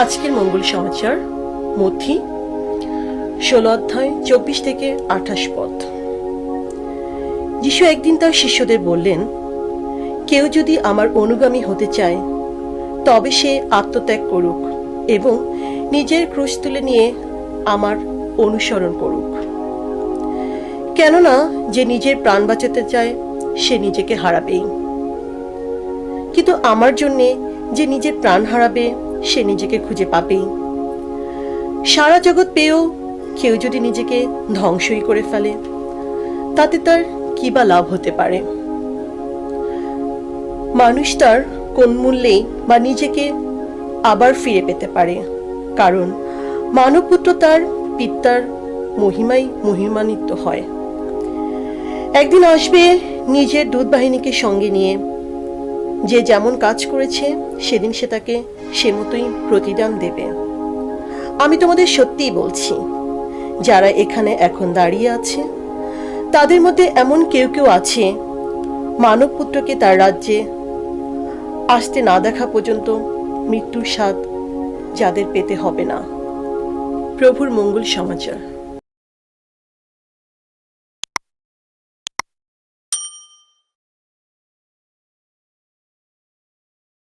আজকের মঙ্গল সমাচার, মথি, ষোলো অধ্যায়, চব্বিশ থেকে আঠাশ পদ। যিশু একদিন তার শিষ্যদের বললেন, কেউ যদি আমার অনুগামী হতে চায়, তবে সে আত্মত্যাগ করুক এবং নিজের ক্রুশ তুলে নিয়ে আমার অনুসরণ করুক। কেননা, যে নিজের প্রাণ বাঁচাতে চায়, সে নিজেকে হারাবেই। কিন্তু আমার জন্যে যে নিজের প্রাণ হারাবে সে নিজেকে খুঁজে পাবেই। সারা জগৎ পেয়েও কেউ যদি নিজেকে ধ্বংসই করে ফেলে, তাতে তার কি বা লাভ হতে পারে? মানুষ তার কোন মূল্যেই বা নিজেকে আবার ফিরে পেতে পারে, কারণ মানবপুত্র তার পিতার মহিমাই মহিমান্বিত হয়। একদিন আসবে নিজের দুধ বাহিনীকে সঙ্গে নিয়ে যে যেমন কাজ করেছে, সেদিন সে তাকে সে মতোই প্রতিদান দেবে। আমি তোমাদের সত্যিই বলছি, যারা এখানে এখন দাঁড়িয়ে আছে, তাদের মধ্যে এমন কেউ কেউ আছে, মানবপুত্রকে তার রাজ্যে আসতে না দেখা পর্যন্ত মৃত্যুর স্বাদ যাদের পেতে হবে না। প্রভুর মঙ্গল সমাচার।